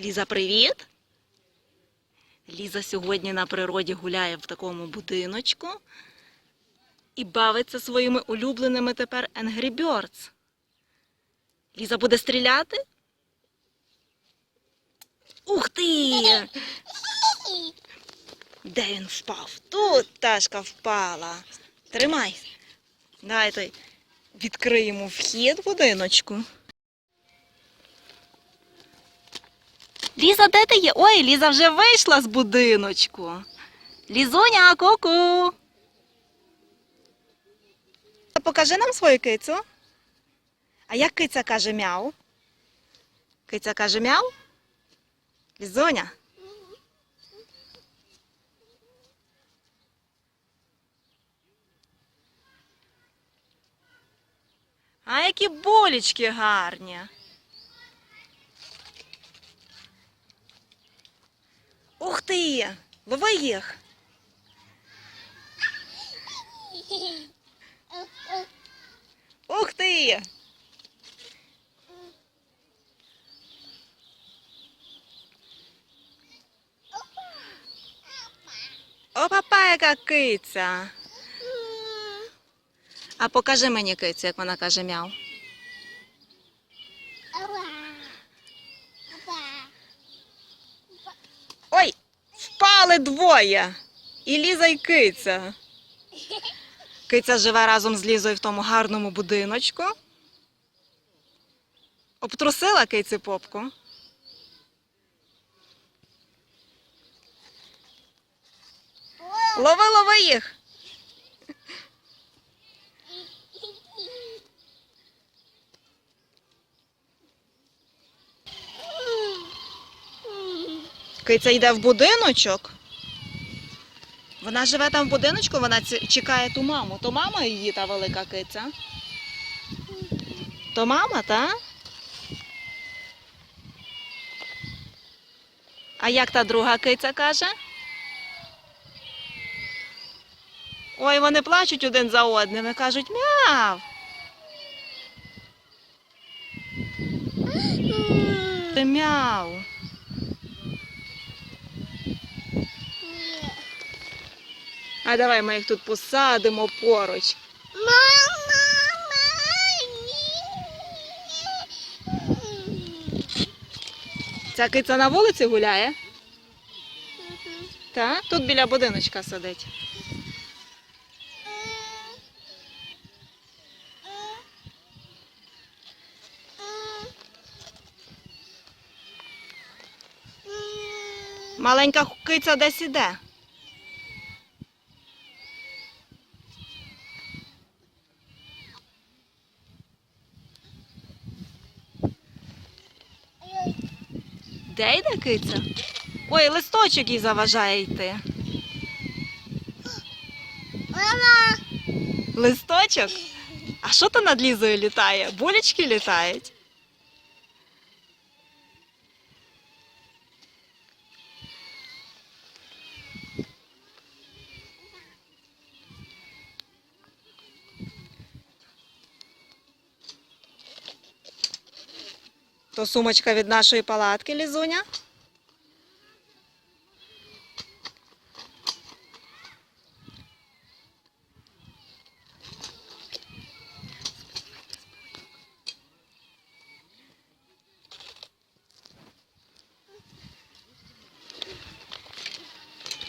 Ліза, привіт! Ліза сьогодні на природі гуляє в такому будиночку і бавиться своїми улюбленими тепер Angry Birds. Ліза буде стріляти? Ух ти! Де він впав? Тут пташка впала. Тримай. Давайте відкриємо вхід в будиночку. Ліза, де ти є? Ой, Ліза вже вийшла з будиночку. Лізуня, ку-ку. Покажи нам свою кицю. А як киця каже мяу? Киця каже мяу? Лізуня. А які болічки гарні. Ух ти! Лови їх! Ух ти! О, папа, яка киця! А покажи мені кицю, як вона каже мяу. Ой, впали двоє. І Ліза, і киця. Киця живе разом з Лізою в тому гарному будиночку. Обтрусила киці попку. Лови, лови їх. Киця йде в будиночок. Вона живе там в будиночку, вона чекає ту маму. То мама її та велика киця. То мама, та? А як та друга киця каже? Ой, вони плачуть один за одним і кажуть мяв. Ти мяу. А давай ми їх тут посадимо поруч. Ця киця на вулиці гуляє? Так? Тут біля будиночка сидить. Маленька киця десь іде. Де йде киця? Ой, листочок їй заважає йти. Мама, Листочок? А що то над лізою літає? Булечки літають. То сумочка від нашої палатки, Лізуня.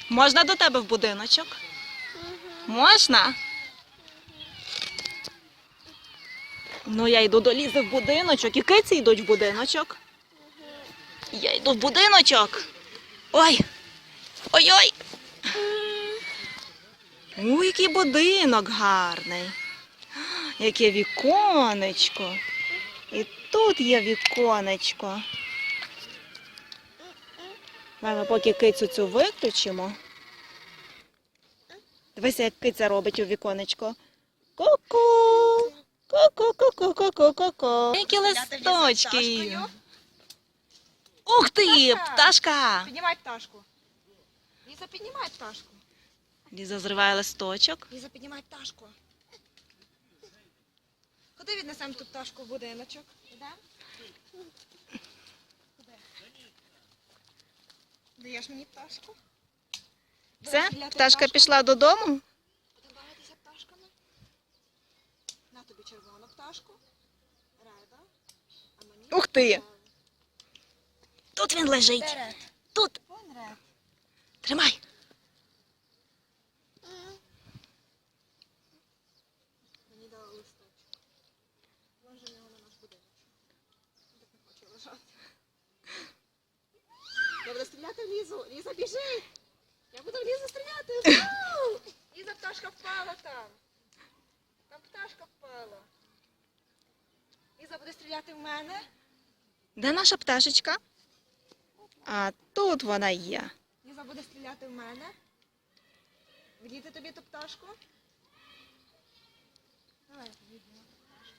Можна до тебе в будиночок? Можна? Ну, я йду до Лізи в будиночок. І киці йдуть в будиночок. Я йду в будиночок. Ой. Ой-ой. Ой, який будинок гарний. Яке віконечко. І тут є віконечко. Давай поки кицю цю виключимо. Дивися, як киця робить у віконечко. Ку-ку. Ку-ку-ку-ку-ку-ку-ку. Які листочки. Ух ти, пташка. піднімай пташку. Ліза, піднімай пташку. Ліза зриває листочок. Ліза, піднімай пташку. Куди віднесемо ту пташку в будиночок? Ідемо? Даєш мені пташку? Все, пташка пішла додому. На тобі червону пташку. Реда. А мені... Ух ти! Тут він лежить. Де ред? Тут. Вон ред. Тримай. Мені дали листочок. Може в нього на наш будинок. Так не хоче лежати. Я буду стріляти в Лізу. Ліза, біжи! Я буду в Лізу стріляти. Ліза, пташка впала там. Пташка впала. Ліза буде стріляти в мене. Де наша пташечка? А тут вона є. Ліза буде стріляти в мене. Видіти тобі ту пташку. Давай, пташку.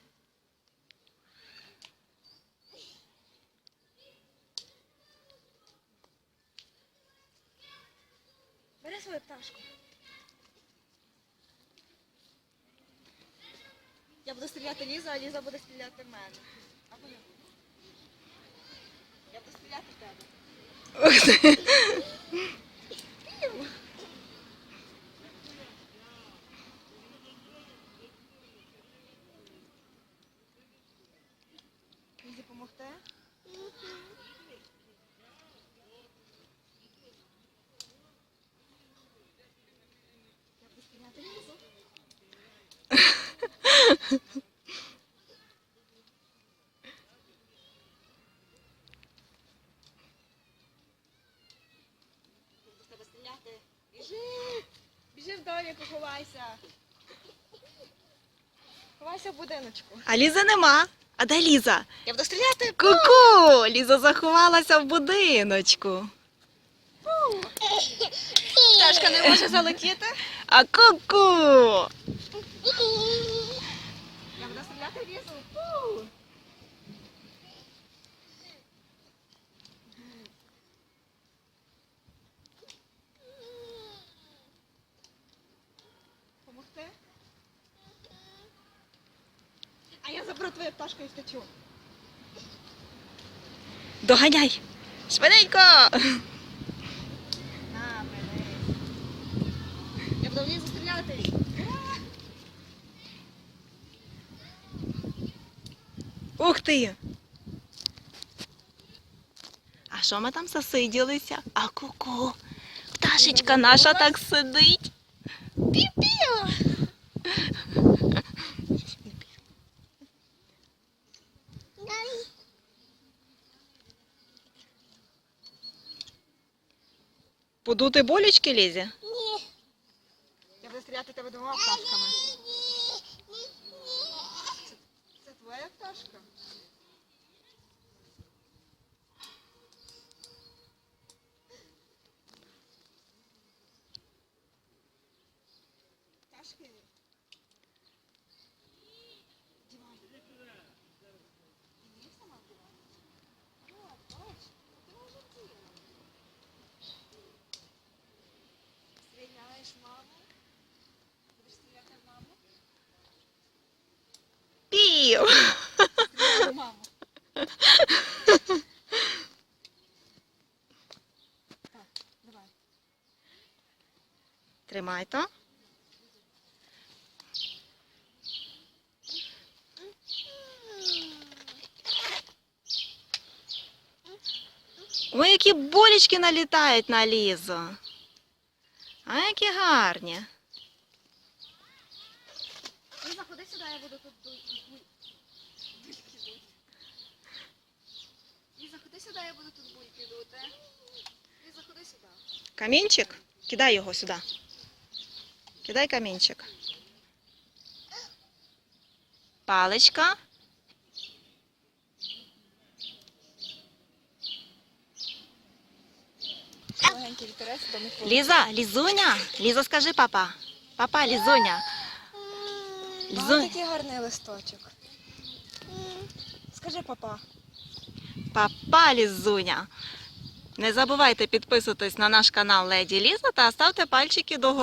Бери свою пташку. Я буду стріляти Ліза, а Ліза буде стріляти в мене. Або не буде. Я буду стріляти в тебе. Лізі помогти? Я буду стріляти Лізу. Буду в тебе стріляти. Біжи! Біжи в домі, ховайся. Ховайся в будиночку. А Лізи нема. А де Ліза? Я буду стріляти. Ку-ку! Ліза заховалася в будиночку. Пташка не може залетіти. А ку-ку! Я буду стріляти в лісу. Фу. А я заберу твою пташку і втечу. Доганяй! Швиденько! На, бери. Я буду в лісу стріляти. Ух ти! А що ми там засиділися? А ку-ку! Пташечка наша так сидить. Пі-піу. Подути болячки Лізі? Я буду стріляти тебе двома пташками. Це, це твоя пташка? Пташки? Дівай. Ні, сама дівай. От, бач, ти вже діла. Стріляєш маму? Будеш стріляти в маму? Пів! Стріляти в маму. Так, давай. Тримай то. Ой, які болічки налітають на лізу. А які гарні. Ліза, ходи сюди, я буду тут дуть. Ліза, ходи сюди, я буду тут бульки дути. Ліза, ходи сюди. Камінчик? Кидай його сюди. Кидай камінчик. Паличка. Легенький вітерець, не холодно. Ліза, Лізуня. Ліза, скажи папа. Папа, Лізуня. Лізу... Такий гарний листочок. Скажи, папа. Папа Лізуня. Не забувайте підписуватись на наш канал Леді Ліза та ставте пальчики догори.